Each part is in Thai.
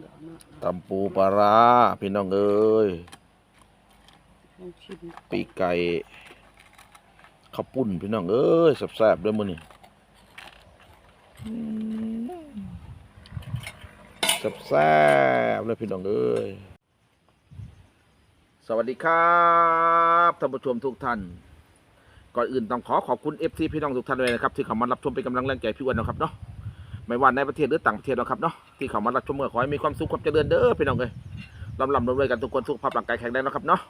เดี๋ยวนะตำปูปลาร้าพี่น้องเอ้ยลองชิมปีกไก่ข้าวปุ้นพี่น้องเอ้ยแซ่บๆด้วยมื้อนี้อืมแซ่บๆเลยพี่น้องเอ้ยสวัสดีครับท่านผู้ชมทุกท่านก่อนอื่นต้องขอขอบคุณ FC พี่น้องทุกท่านเลยนะครับที่เข้ามารับชมเป็นกำลังแรงใจพี่อ้วันนะครับเนาะ ไม่ว่าในประเทศหรือต่างประเทศนะครับเนาะที่เขามารับชมเมื่อขอให้มีความสุขความเจริญเด้อพี่น้องเอ้ยลำลำรวยกันทุกคนสุขภาพร่างกายแข็งแรงนะครับเนาะ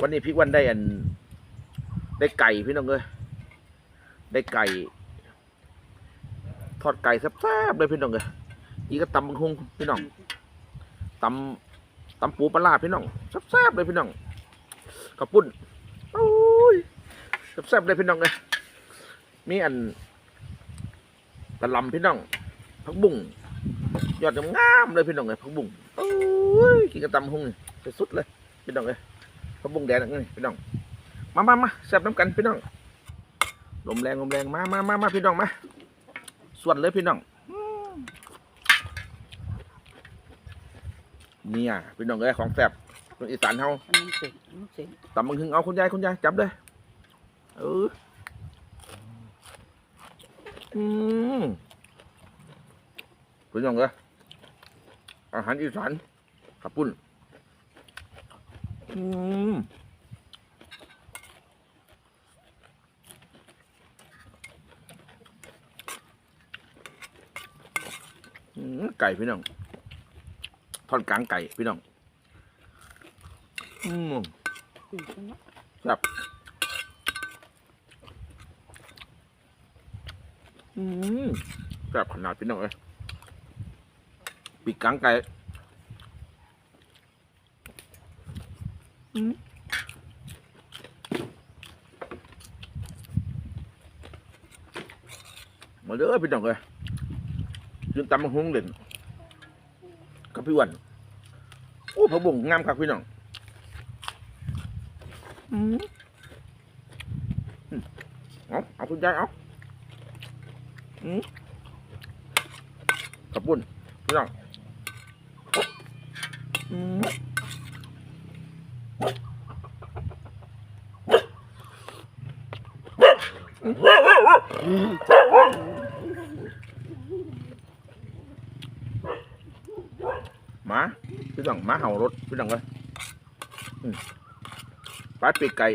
วันนี้พี่วันได้อันได้ไก่พี่น้องเอ้ยได้ไก่ ทอดไก่แซ่บๆเลยพี่น้องเอ้ยอีกก็ตำบังฮงพี่น้องตำตำปูปลาพี่น้องแซ่บๆเลยพี่น้องกระปุ้นโอ้ยแซ่บๆเลยพี่น้องเอ้ยมีอัน กระหลำพี่น้องผักบุ้งยอดงามๆเลยพี่น้องเอ้ยผักบุ้งโอ้ยกินกระตำบักฮุงนี่สุดๆเลยพี่น้องเอ้ยผักบุ้งแดงนี่พี่น้องมามามาแซ่บน้ำกันพี่น้องลมแรงลมแรงมามามามาพี่น้องมาส่วนเลยพี่น้องอืมเนี่ยพี่น้องเอ้ยของแซ่บคนอีสานเฮาอันนี้เสร็จอันนี้เสร็จตำมึงหึงเอาคุณยายคุณยายจับเลยเออ อืมพี่น้องเอ้ยอาหารอีสานขับปุ้นอืมอืมไก่พี่น้องทอดกลางไก่พี่น้อง อืมอืมอันนี้ครับ อืมแบบขนาดพี่น้องเลยปีกกลางไก่อืมมาเด้อพี่น้องเลยยืนตำมังหงเล่นกับพี่อ้วันโอ้พระบุงงามครับพี่น้องอืมอืมเอาเอาคุณยายเอาอืม ขับปุ้นพี่น้องอืมหมาพี่น้องหมาเห่ารถพี่น้องเลยปลาปีกไก่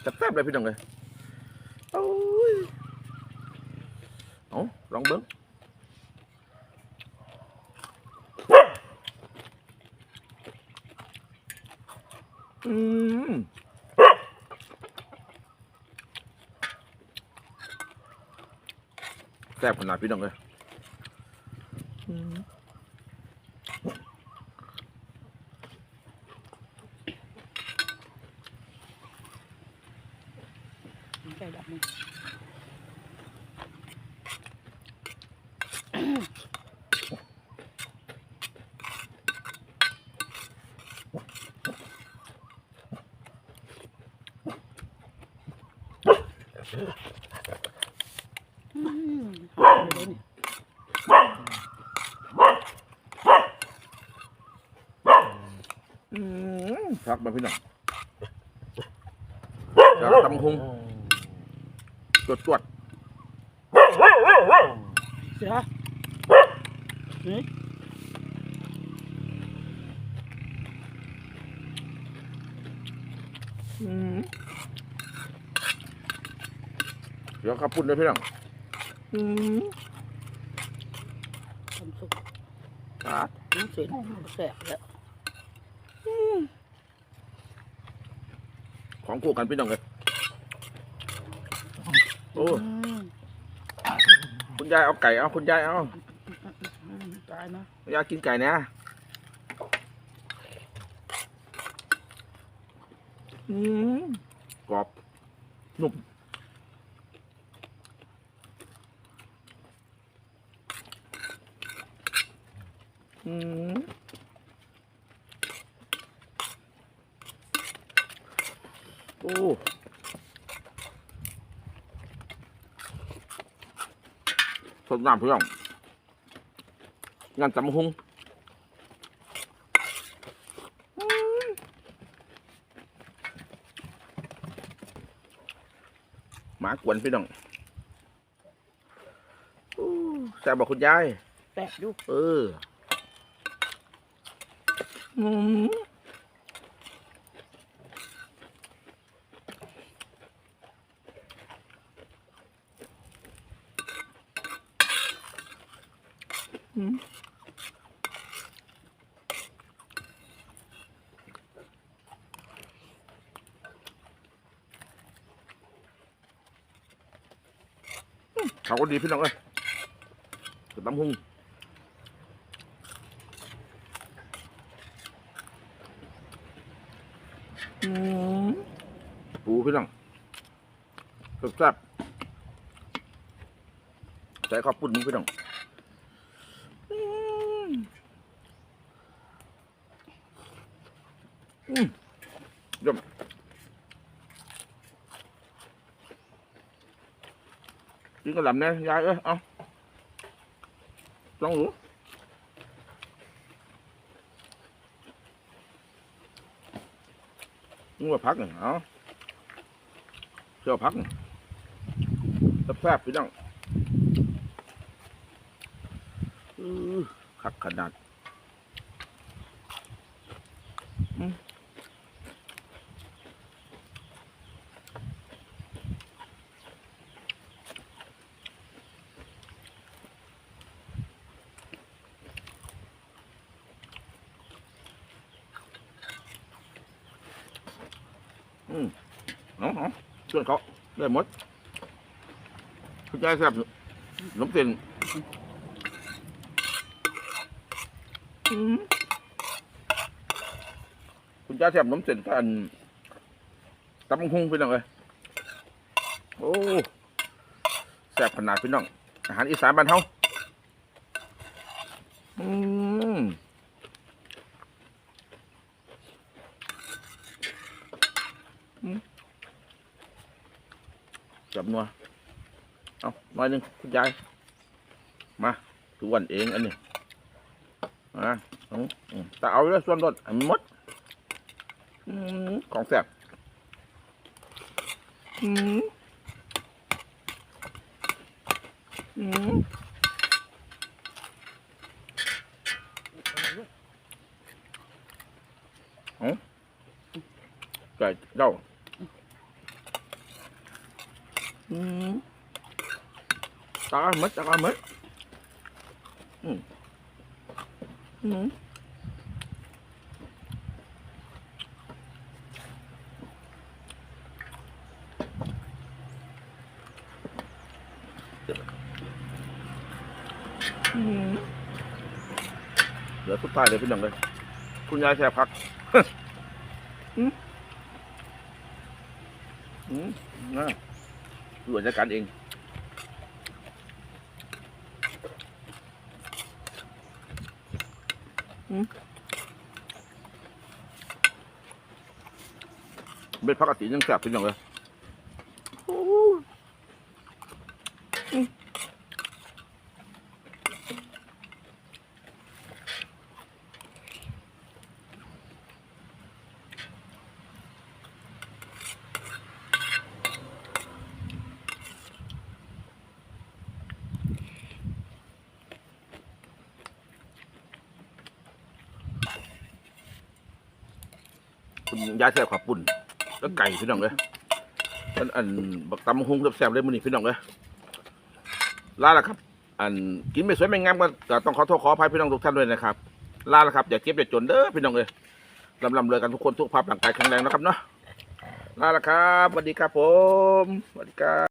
แซ่บเลยพี่น้องเลยโอ้ย เอาลองเบิ้งอืมแซ่บขนาดพี่น้องเลยอืม ไก่ดำนี่ อืมเอาเลยนี่ อืมพักมาพี่น้องจากตำคงจวดจวดเสือนี่ๆอืมเดี๋ยวขับปุ่นเลยพี่น้องอืมทำสุกครับน้ำเสร็จแสบแล้ว ของคู่กันพี่น้องเลยโอ้อืมคุณยายเอาไก่เอาคุณยายเอาอืมตายนะคุณยายกินไก่นะอืมกรอบนุ่มอืม อ้สดน้ำพี่น้องงานตำบักหุงอืมหมากวนพี่น้องอู้แซ่บบอกคุณยาย แปะดู เออ อืมอืม เขาก็ดีพี่น้องเอ้ยกระตำหุงอืมปูพี่น้องแซ่บๆใส่ข้าวปุ้นนี่พี่น้องอืมอืมยม กินกระหล่ำเนี่ยยายเอ้ยเอาลองดูนึกว่าพักหนึ่งเอาเชื่อพักแซ่บๆพี่น้องขักขนาด อืม อืมเอาเอาชวนเขาได้หมดคุณยายแซ่บขนมเส้นอืมคุณยายแซ่บขนมเส้นกันตำบักหุ่งพี่น้องเลยโอ้แซ่บขนาดพี่น้อง อาหารอีสานบ้านเฮาอืมอืม จับนัวเอาหน่อยหนึ่งคุณยายมาทุกวันเองอันนี้มาเอาอืมแต่เอาเลยส่วนลดอันหมดอืมของแซ่บอืมอืมเอาไก่เด้าอืม ตา mất tao mất ừ. Ừ. Ừ. เหลือสุดท้ายเลยพี่น้องเลยคุณยายแช่พักอืมอืมน่าหลวงจัดการเอง เบ็ดพักกติยังแสบเป็นอย่างเลย คุณยายแสบขับปุ่น แล้วไก่พี่น้องเลยอันอันบักตำหงแซ่บๆเลยมื้อนี้พี่น้องเลยลาละครับ อันกินไม่สวยไม่งามก็ก็ต้องขอโทษขออภัยพี่น้องทุกท่านด้วยนะครับลาละครับอย่าเจ็บอย่าจนเด้อพี่น้องเลยลำลำเลยกันทุกคนทุกภาพร่างกายแข็งแรงนะครับเนาะลาละครับสวัสดีครับผมสวัสดีครับ